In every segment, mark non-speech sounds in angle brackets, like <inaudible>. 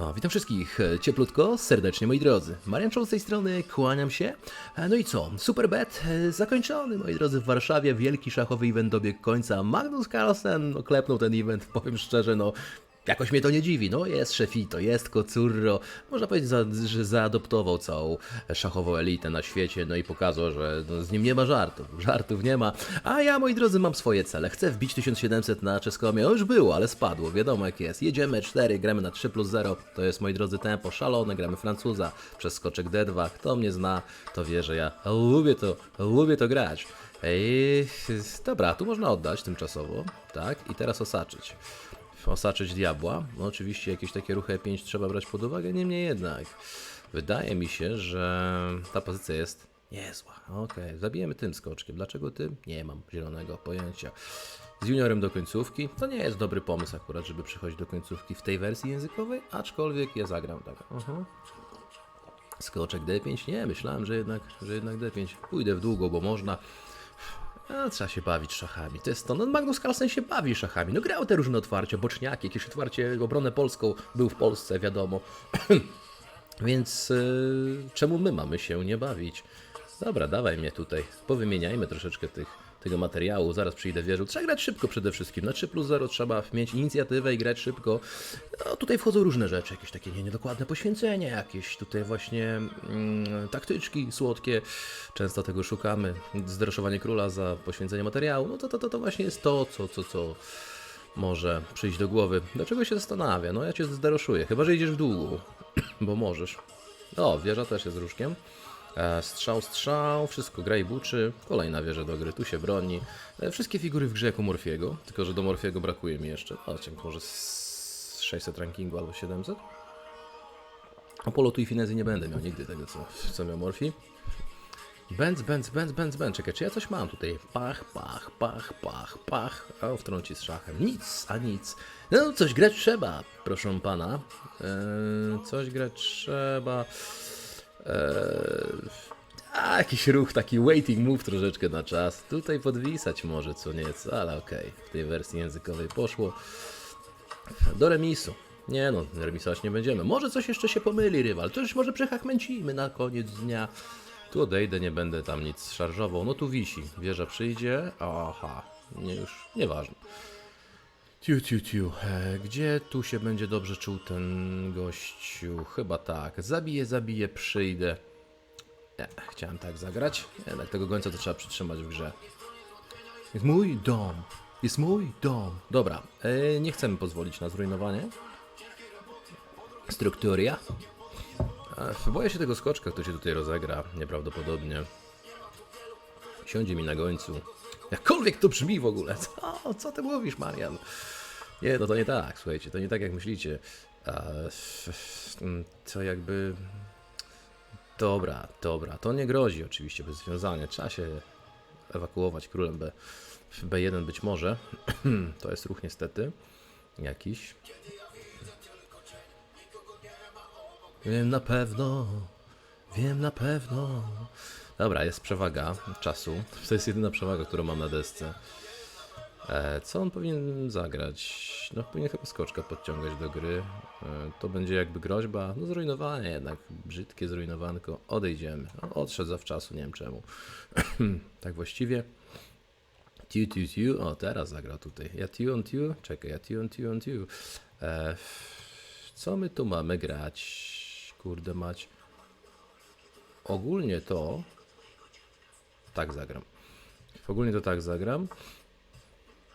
O, witam wszystkich e, cieplutko, serdecznie moi drodzy. Marian Czoł z tej strony, kłaniam się. E, No i co, super bet e, zakończony moi drodzy w Warszawie, wielki szachowy event dobiegł końca. Magnus Carlsen oklepnął ten event, <laughs> powiem szczerze, no jakoś mnie to nie dziwi. No jest szefito, jest kocurro. Można powiedzieć, że zaadoptował całą szachową elitę na świecie, no i pokazał, że no, z nim nie ma żartów, żartów nie ma. A ja moi drodzy mam swoje cele. Chcę wbić 1700 na czeskomie, no już było, ale spadło, wiadomo jak jest. Jedziemy 4, gramy na 3 plus 0, to jest moi drodzy tempo szalone, gramy Francuza przez skoczek D2. Kto mnie zna, to wie, że ja lubię to, lubię to grać. Ej, dobra, tu można oddać tymczasowo, tak, i teraz osaczyć osaczyć diabła. No oczywiście jakieś takie ruchy E5 trzeba brać pod uwagę, niemniej jednak wydaje mi się, że ta pozycja jest niezła. Okej, zabijemy tym skoczkiem. Dlaczego tym? Nie mam zielonego pojęcia. Z juniorem do końcówki. To nie jest dobry pomysł akurat, żeby przychodzić do końcówki w tej wersji językowej, aczkolwiek ja zagram tak. Aha. Skoczek D5? Nie, myślałem, że jednak, że jednak D5. Pójdę w długo, bo można. A, trzeba się bawić szachami. To jest to. No, Magnus Carlsen się bawi szachami. No grał te różne otwarcia, boczniaki, jakieś otwarcie, obronę polską był w Polsce, wiadomo. <clears throat> Więc y, czemu my mamy się nie bawić? Dobra, dawaj mnie tutaj. Powymieniajmy troszeczkę tych, tego materiału. Zaraz przyjdę wieżu. Trzeba grać szybko przede wszystkim. Na 3 plus 0 trzeba mieć inicjatywę i grać szybko. No, tutaj wchodzą różne rzeczy, jakieś takie nie- niedokładne poświęcenie, jakieś tutaj właśnie mm, taktyczki słodkie. Często tego szukamy. Zderoszowanie króla za poświęcenie materiału. No to, to, to, to właśnie jest to, co, co, co może przyjść do głowy. Dlaczego się zastanawia? No ja cię zderoszuję, chyba że idziesz w długu, <clears throat> bo możesz. O, wieża też jest różkiem. E, strzał, strzał, wszystko gra i buczy. Kolejna wieża do gry, tu się broni. E, wszystkie figury w grze jak u Morfiego, tylko że do Morfiego brakuje mi jeszcze. Zobaczcie, może z 600 rankingu albo 700. Apolotu i Finezy nie będę miał nigdy tego, co, co miał Morfi. Benz, benz, benz, benz, benz. Czekaj, czy ja coś mam tutaj? Pach, pach, pach, pach, pach. A wtrąci z szachem. Nic, a nic. No, coś grać trzeba, proszę pana. Eee, coś grać trzeba. Eee, a, jakiś ruch, taki waiting move troszeczkę na czas. Tutaj podwisać może co nieco, ale okej. W tej wersji językowej poszło. Do remisu. Nie no, remisować nie będziemy. Może coś jeszcze się pomyli rywal. Już może przechachmęcimy na koniec dnia. Tu odejdę, nie będę tam nic szarżował. No tu wisi. Wieża przyjdzie. Aha. Nie już, nieważne. Tiu, tiu, tiu. E, Gdzie tu się będzie dobrze czuł ten gościu? Chyba tak. Zabiję, zabiję, przyjdę. Nie, chciałem tak zagrać. Jednak tego gońca to trzeba przytrzymać w grze. Jest mój dom. Jest mój dom. Dobra, e, nie chcemy pozwolić na zrujnowanie. Strukturia. E, boję się tego skoczka, kto się tutaj rozegra. Nieprawdopodobnie. Siądzie mi na gońcu. Jakkolwiek to brzmi w ogóle. Co, co ty mówisz, Marian? Nie, no to nie tak, słuchajcie, to nie tak jak myślicie. Mm, To jakby... Dobra, dobra, to nie grozi oczywiście bez związania. Trzeba się ewakuować królem B. B1 być może. <clears throat> to jest ruch niestety. Jakiś. Wiem na pewno. Wiem na pewno. Dobra, jest przewaga czasu. To jest jedyna przewaga, którą mam na desce. E, co on powinien zagrać? No powinien chyba skoczka podciągać do gry. E, to będzie jakby groźba. No zrujnowanie jednak. Brzydkie zrujnowanko. Odejdziemy. No, odszedł zawczasu, nie wiem czemu. <clears throat> tak właściwie. Tiu, tiu, tiu. O, teraz zagra tutaj. Ja tiu on tiu. Czekaj, ja tiu on tiu on tiu. E, co my tu mamy grać? Kurde mać. Ogólnie to... Tak zagram. Ogólnie to tak zagram.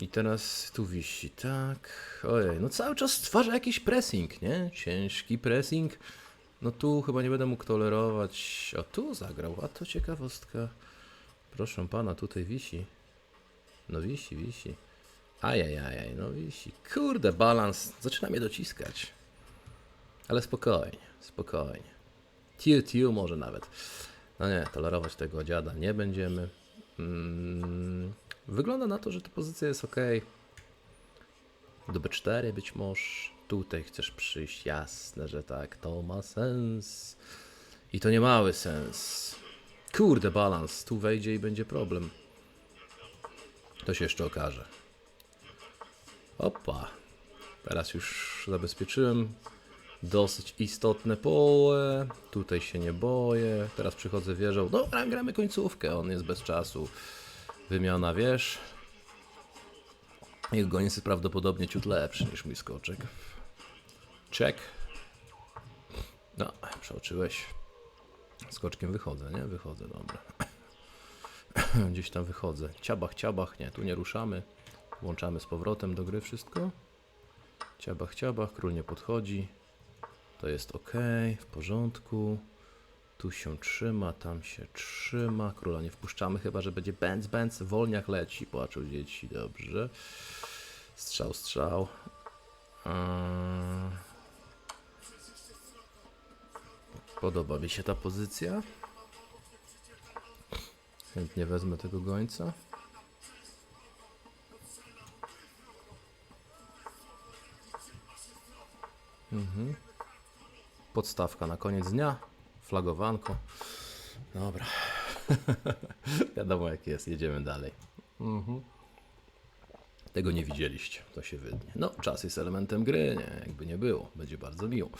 I teraz tu wisi, tak. Ojej, no cały czas stwarza jakiś pressing, nie? Ciężki pressing. No tu chyba nie będę mógł tolerować. O, tu zagrał, a to ciekawostka. Proszę pana, tutaj wisi. No wisi, wisi. Ajajajaj, no wisi. Kurde, balans zaczyna mnie dociskać. Ale spokojnie, spokojnie. Tiu, tiu może nawet. No nie, tolerować tego dziada nie będziemy. Mm, wygląda na to, że ta pozycja jest ok. Do B4 być może. Tutaj chcesz przyjść, jasne, że tak. To ma sens. I to nie mały sens. Kurde, balans. Tu wejdzie i będzie problem. To się jeszcze okaże. Opa. Teraz już zabezpieczyłem Dosyć istotne pole. Tutaj się nie boję. Teraz przychodzę wieżą. Dobra, gramy końcówkę. On jest bez czasu. Wymiana wież. Jego goniec jest prawdopodobnie ciut lepszy niż mój skoczek. Check. No, przeoczyłeś. Skoczkiem wychodzę, nie? Wychodzę, dobra. <clears throat> Gdzieś tam wychodzę. Ciabach, ciabach, nie, tu nie ruszamy. Włączamy z powrotem do gry wszystko. Ciabach, ciabach, król nie podchodzi. To jest ok, w porządku. Tu się trzyma, tam się trzyma. Króla nie wpuszczamy, chyba że będzie bęc, bęc. Wolniak leci, płaczą dzieci, dobrze. Strzał, strzał. Eee. Podoba mi się ta pozycja. Chętnie wezmę tego gońca. Mhm. Podstawka na koniec dnia. Flagowanko. Dobra. <laughs> Wiadomo jak jest, jedziemy dalej. Mhm. Tego nie widzieliście, to się wydnie. No, czas jest elementem gry, nie, jakby nie było, będzie bardzo miło.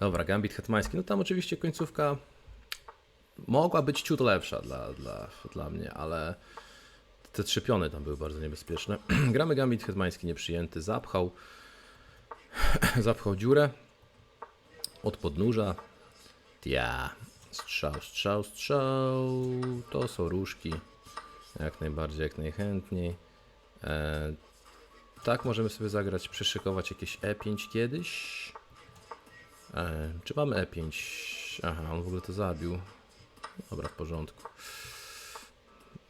Dobra, Gambit Hetmański, no tam oczywiście końcówka mogła być ciut lepsza dla, dla, dla mnie, ale te trzy piony tam były bardzo niebezpieczne. <clears throat> Gramy Gambit Hetmański nieprzyjęty, zapchał, <clears throat> zapchał dziurę od podnóża. Ja, strzał, strzał, strzał, to są różki, jak najbardziej, jak najchętniej. E, tak, możemy sobie zagrać, przyszykować jakieś E5 kiedyś. E, czy mamy E5? Aha, on w ogóle to zabił. Dobra, w porządku.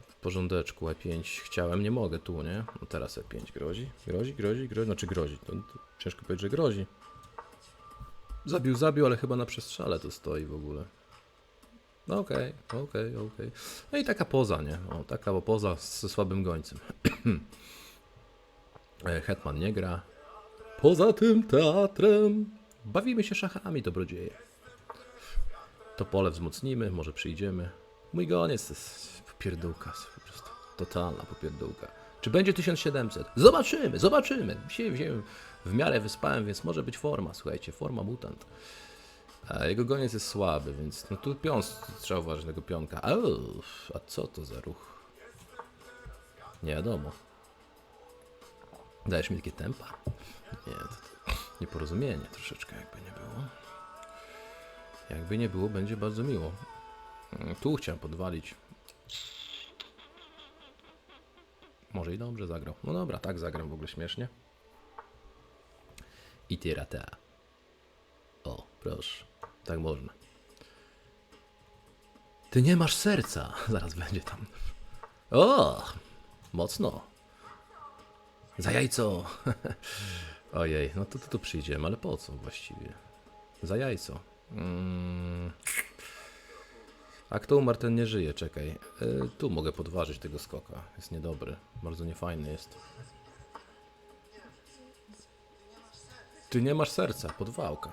W porządeczku, E5 chciałem, nie mogę tu, nie? No teraz E5 grozi, grozi, grozi, grozi, znaczy grozi, to ciężko powiedzieć, że grozi. Zabił, zabił, ale chyba na przestrzale to stoi w ogóle. No okej, okej, okej. No i taka poza, nie? O, taka poza ze słabym gońcem. <clears throat> E, Hetman nie gra. Poza tym teatrem bawimy się szachami, dobrodzieje. To pole wzmocnimy, może przyjdziemy. Mój goniec to jest popierdółka, po prostu totalna popierdółka. Czy będzie 1700? Zobaczymy, zobaczymy. Się w miarę wyspałem, więc może być forma, słuchajcie, forma mutant. A jego goniec jest słaby, więc no tu pion, trzeba uważać tego pionka. Au, a co to za ruch? Nie wiadomo. Dajesz mi takie tempa? Nie, to, to nieporozumienie troszeczkę jakby nie było. Jakby nie było, będzie bardzo miło. Mm, Tu chciałem podwalić. Może i dobrze zagrał. No dobra, tak zagram w ogóle śmiesznie. I tirata. O, proszę. Tak można. Ty nie masz serca. <laughs> Zaraz będzie tam. O, mocno. Za jajco. <laughs> Ojej, no to tu przyjdziemy, ale po co właściwie? Za jajco. Mm. A kto umarł, ten nie żyje, czekaj. Y, tu mogę podważyć tego skoka. Jest niedobry. Bardzo niefajny jest. Ty nie masz serca, podwałka.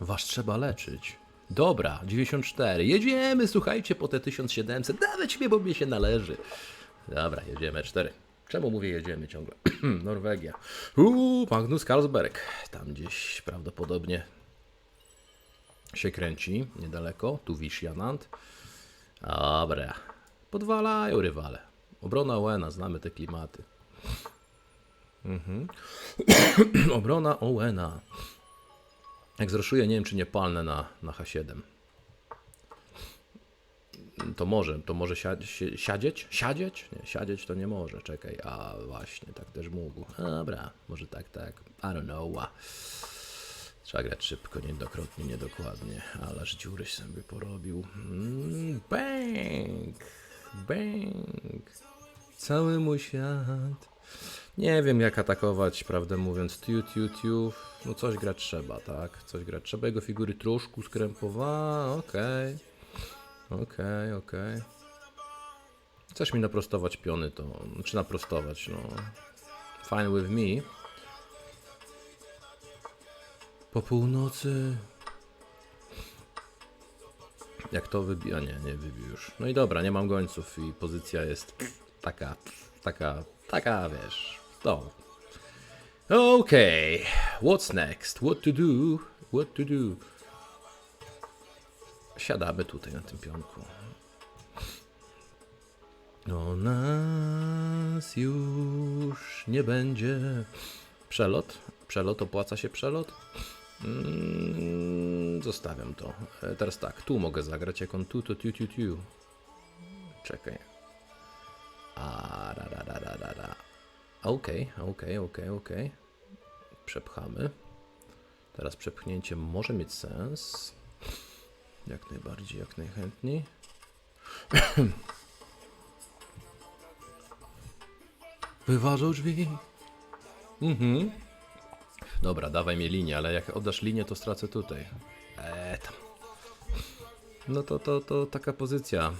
Was trzeba leczyć. Dobra, 94. Jedziemy, słuchajcie, po te 1700. Dawać mnie, bo mnie się należy. Dobra, jedziemy 4. Czemu mówię jedziemy ciągle? <clears throat> Norwegia. Uuu, Magnus Carlsberg. Tam gdzieś prawdopodobnie się kręci, niedaleko. Tu Wisjanant. Dobra. Podwalają rywale. Obrona Owena, znamy te klimaty. Mhm. <clears throat> Obrona Owena. Jak zraszuję, nie wiem czy nie palnę na, na H7. To może, to może sia, si- siadzieć? Siadzieć? Nie, siadzieć to nie może, czekaj, a właśnie, tak też mógł. Dobra, może tak, tak, I don't know. Trzeba grać szybko, niedokrotnie, niedokładnie, ależ dziury sobie porobił. Mm, Bang! Bang! Cały mój świat. Nie wiem jak atakować, prawdę mówiąc, tiu, tiu, tiu. No coś grać trzeba, tak? Coś grać trzeba. Jego figury troszkę skrępowała, okej. Okej, okej. Chcesz mi naprostować piony, to... Czy naprostować, no... Fine with me. Po północy... Jak to wybija? Nie, nie wybił już. No i dobra, nie mam gońców i pozycja jest taka, taka, taka, wiesz, no. Okay, what's next? What to do? What to do? Siadamy tutaj na tym pionku. O nas już nie będzie. Przelot? Przelot, opłaca się przelot? Mm, zostawiam to. E, Teraz tak, tu mogę zagrać, jak on tu, to tu, tu, tu. Czekaj. A, ra, ra, ra, ra, ra, ra. Okej, okej, okej, okej. Przepchamy. Teraz przepchnięcie może mieć sens. Jak najbardziej, jak najchętniej. <coughs> Wyważą drzwi. Mhm. Dobra, dawaj mi linię, ale jak oddasz linię, to stracę tutaj. Eee, tam. No to, to, to taka pozycja.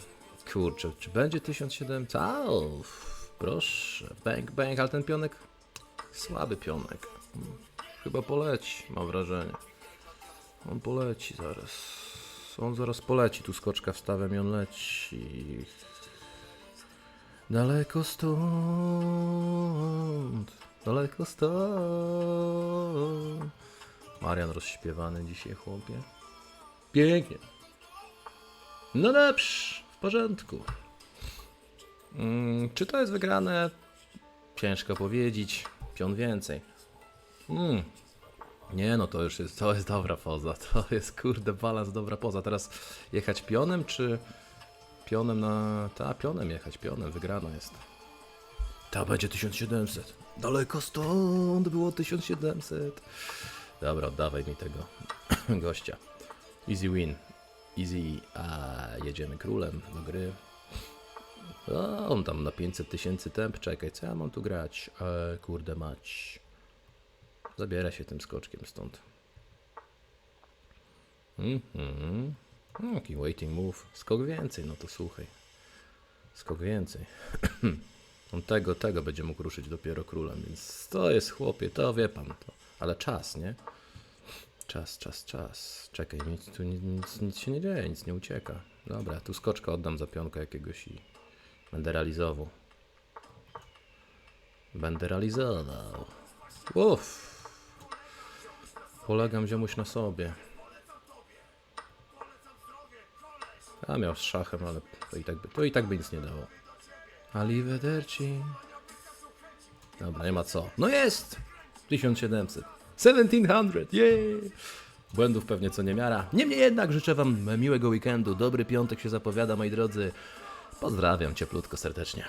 Kurczę, czy będzie 1700? A, uff, proszę. Bang, bang, ale ten pionek. Słaby pionek. Chyba poleci, mam wrażenie. On poleci zaraz. On zaraz poleci. Tu skoczka wstawiam i on leci. Daleko stąd. Daleko stąd. Marian rozśpiewany dzisiaj, chłopie. Pięknie. No dobrze, w porządku. Mm, czy to jest wygrane? Ciężko powiedzieć. Pion więcej. Mm. Nie no, to już jest, to jest dobra poza. <laughs> To jest kurde balans, dobra poza. Teraz jechać pionem, czy pionem na... Ta, pionem jechać, pionem, wygrana jest. Ta będzie 1700. Daleko stąd było 1700. Dobra, oddawaj mi tego <clears throat> gościa. Easy win. Easy. A, jedziemy królem do gry. O, on tam na 500 tysięcy temp. Czekaj, co ja mam tu grać? E, kurde mać. Zabiera się tym skoczkiem stąd. Mhm. No, Jaki waiting move. Skok więcej, no to słuchaj. Skok więcej. <clears throat> On tego, tego będzie mógł ruszyć dopiero królem, więc to jest chłopie, to wie pan to. Ale czas, nie? Czas, czas, czas. Czekaj, nic tu nic, nic, się nie dzieje, nic nie ucieka. Dobra, tu skoczka oddam za pionka jakiegoś i będę realizował. Będę realizował. Uff. Polegam ziomuś na sobie. A miał z szachem, ale to i tak by, to i tak by nic nie dało. Arrivederci. Dobra, nie ma co. No jest! 1700. 1700, jej! Błędów pewnie co niemiara. Niemniej jednak życzę Wam miłego weekendu. Dobry piątek się zapowiada, moi drodzy. Pozdrawiam cieplutko serdecznie.